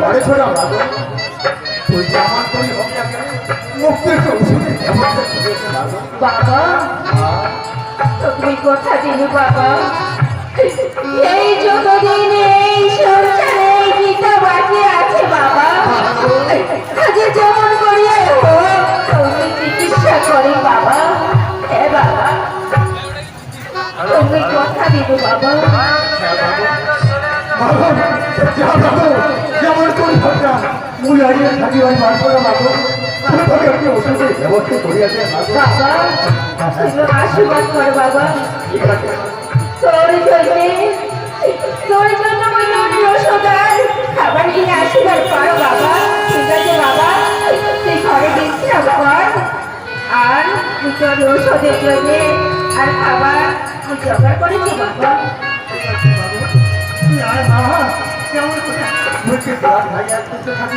ঘরে ছোড়া ভালো তুই আমার করি মুক্তির ওষুধ দাদা তুমি কথা দিলে বাবা। এই যতদিন এই সংসারে এই গীতা বাকি আছে বাবা। আজ যেমন করিয়া হোক তুমি চিকিৎসা করে বাবা। হে বাবা, তুমি কথা দিবে বাবা। যেমন করি হোক না থাকি, ওই বার করে বাবু। তুমি তোকে একটি ওষুধের বাবা। বাবা আশীর্বাদ করো বাবা। তোর জন্য তোর জন্য ওষুধের খাবার নিয়ে আশীর্বাদ করো বাবা। ঠিক আছে বাবা। তুই ঘরে বিশ্রাম কর আর তোর ওষুধের জন্য আর খাবার তুই জোগাড় করেছ বাবা। আর না কেমন ভাই আর থেকে খাবে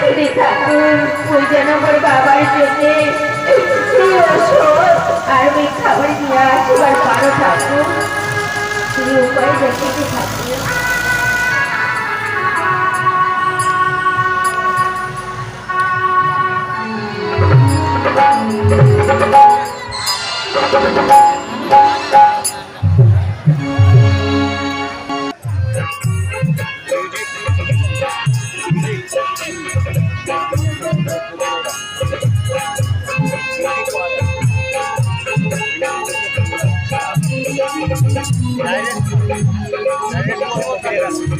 ফিরে থাকুন ওই যেন আমার বাবার জন্যে আর ওই খাবার নিয়ে আসবার পারো থাকুন সেই উপায় দেখে থাকুন Thank you. Direct, direct